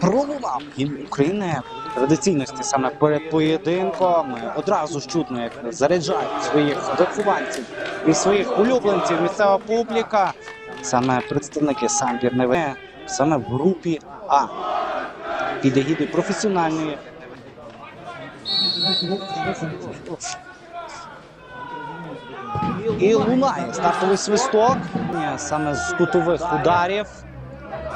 пролунав гімн України традиційності саме перед поєдинком. Одразу ж чутно, як заряджають своїх вихованців і своїх улюбленців місцева публіка. Саме представники самбір НВ, саме в групі А. Під егідою професіональної. І лунає стартовий свисток саме з кутових ударів.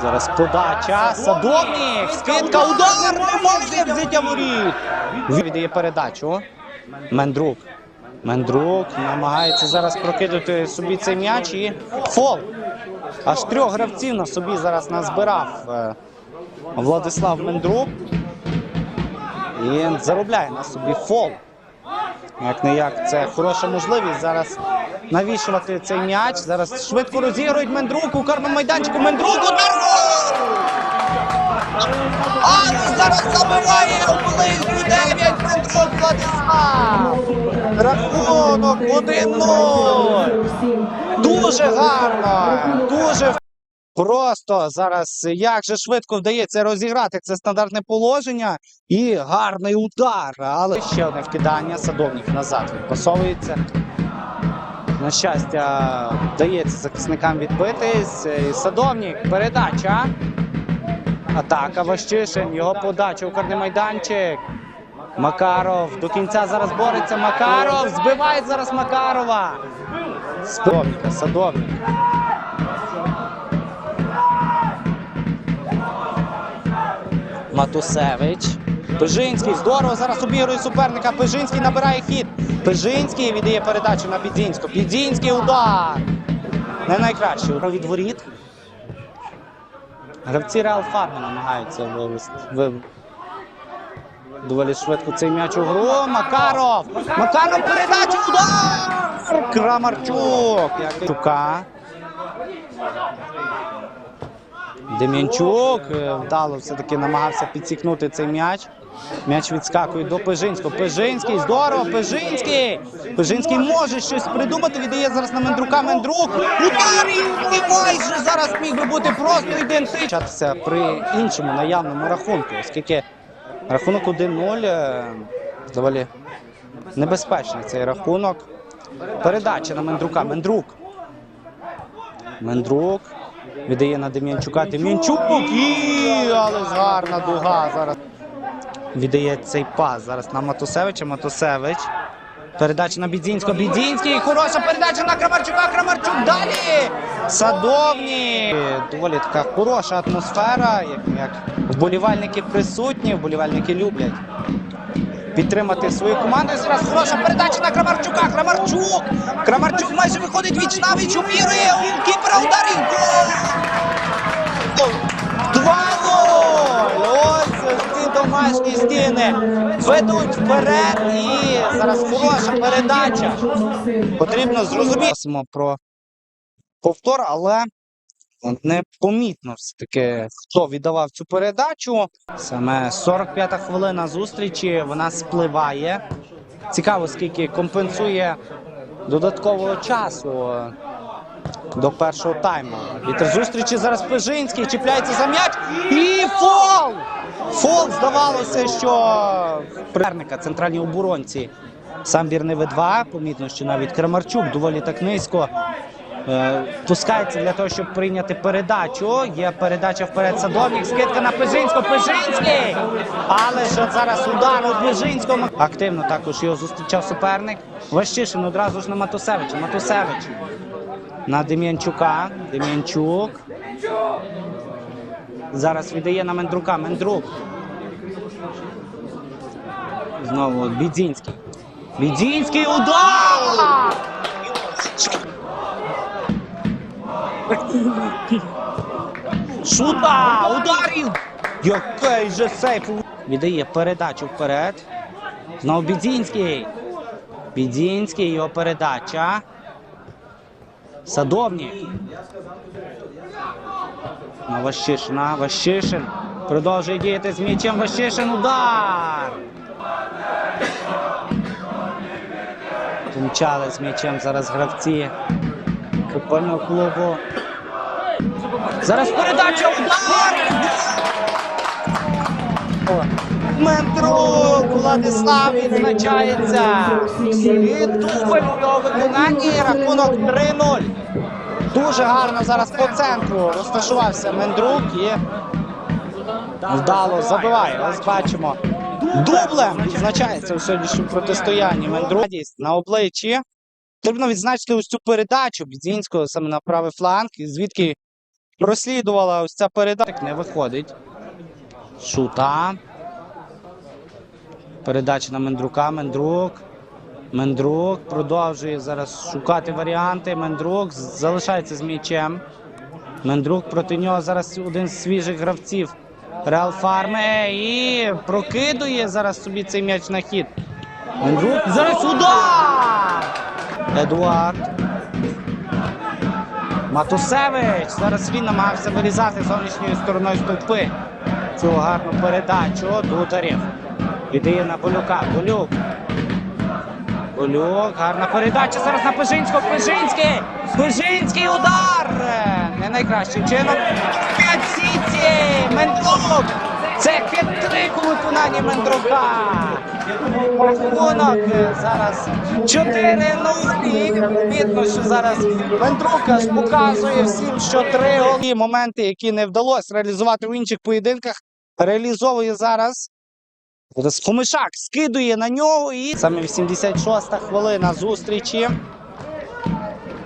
Зараз подача. Садовник. Скидка. Удар. Немає взяття воріт. Віддає передачу. Мендрук. Мендрук намагається зараз прокидати собі цей м'яч і фол. Аж трьох гравців на собі зараз назбирав е, Владислав Мендрук. І заробляє на собі фол. Як не як, це хороша можливість зараз навішувати цей м'яч. Зараз швидко розігрують Мендрук у карному майданчику. Мендрук удар! А ну зараз забиває у близьку 9 Мендрук Владислав! Рахунок 1-0! Дуже гарно! Дуже Просто зараз як же швидко вдається розіграти це стандартне положення і гарний удар. Але ще одне вкидання. Садовник назад відпасовується. На щастя, вдається захисникам відбитись. Садовник, передача. Атака Ващишин, його подача у карний майданчик. Макаров до кінця зараз бореться. Макаров збиває зараз Макарова. Садовника, Садовник. Матусевич. Пижинський. Здорово зараз обігрує суперника. Пижинський набирає хід. Пижинський віддає передачу на Підзінську. Підзінський удар. Не найкращий від воріт. Гравці Реал Фарми намагаються вивести. Ви... Доволі швидко цей м'яч у гру. Макаров! Макаров передача! Удар! Крамарчук! Чука. Дем'янчук е, вдало все-таки намагався підсікнути цей м'яч. М'яч відскакує до Пежинського. Пежинський, здорово, Пежинський! Пежинський може щось придумати, віддає зараз на Мендрука. Мендрук. Удар! І майже зараз міг би бути просто ідентичний. Початися при іншому наявному рахунку, оскільки рахунок 1-0 е, доволі небезпечний цей рахунок. Передача на Мендрука. Мендрук. Мендрук. Віддає на Дем'янчука. Дем'янчук! Але гарна дуга зараз. Віддає цей пас зараз на Матусевича. Матусевич. Передача на Бідзінського. Бідзінський. Хороша передача на Крамарчука. Крамарчук далі. Садовні. Доволі така хороша атмосфера. Як, вболівальники присутні, вболівальники люблять підтримати свою команду. Зараз хороша передача на Крамарчука. Крамарчук! Крамарчук майже виходить віч на віч, обігрує у кіпера ударів. Гол! Домашні стіни ведуть вперед. І зараз хороша передача. Потрібно зрозуміти про повтор, але непомітно все-таки, хто віддавав цю передачу. Саме 45-та хвилина зустрічі вона спливає. Цікаво, скільки компенсує додаткового часу до першого тайму. Вітер зустрічі зараз Пежинський чіпляється за м'яч. І фол! Фол здавалося, що пригарника центральній оборонці. Сам Бірневе 2. Помітно, що навіть Крамарчук доволі так низько е, пускається для того, щоб прийняти передачу. Є передача вперед Садовник, скидка на Пежинського. Пежинський! Але ж зараз удар у Пежинського. Активно також його зустрічав суперник. Ващишин одразу ж на Матусевича. Матусевич на Дем'янчука. Дем'янчук. Зараз віддає на Мендрука. Мендрук. Знову Бідзінський. Бідзінський удар! Шута! Ударів! Який же сейф! Віддає передачу вперед. Знову Бідзінський. Бідзінський, його передача. Садовник. На Ващишина. Ващишин. Продовжує діяти з м'ячем. Ващишин. Удар! Помчали з м'ячем зараз гравці футбольного клубу. Зараз передача удар! Мендрук Владислав відзначається. І дубль у його виконанні рахунок 3-0. Дуже гарно зараз по центру розташувався Мендрук і вдало забиває. Ось бачимо. Дублем відзначається у сьогоднішньому протистоянні Мендрук на обличчі. Потрібно відзначити ось цю передачу Бідзінського саме на правий фланг, звідки прослідувала ось ця передача. Не виходить. Шута. Передача на Мендрука. Мендрук. Мендрук продовжує зараз шукати варіанти. Мендрук залишається з м'ячем. Мендрук проти нього зараз один з свіжих гравців. Реал Фарме і прокидує зараз собі цей м'яч на хід. Мендрук зараз удар! Едуард. Матусевич. Зараз він намагався вирізати зовнішньою стороною стовпи. Цю гарну передачу. Дударів. Віддає на Болюка. Болюк. Болюк. Гарна передача. Зараз на Пежинського. Пежинський. Пежинський удар. Не найкращим чином. П'ять сіті. Мендрук. Це хитрик у виконанні Мендрука. Рахунок зараз 4-0. І Видно, що зараз Мендрука показує всім, що три голи. Моменти, які не вдалося реалізувати в інших поєдинках, реалізовує зараз. Зараз Хомишак скидує на нього і саме 86-та хвилина зустрічі.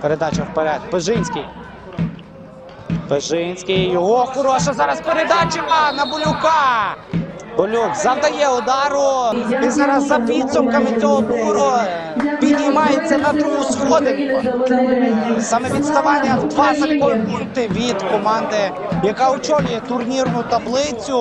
Передача вперед. Пежинський. Пежинський. Його хороша зараз передача на Болюка. Болюк завдає удару. І зараз за підсумками цього туру підіймається на другу сходинку. Саме відставання два залікові пункти від команди, яка очолює турнірну таблицю.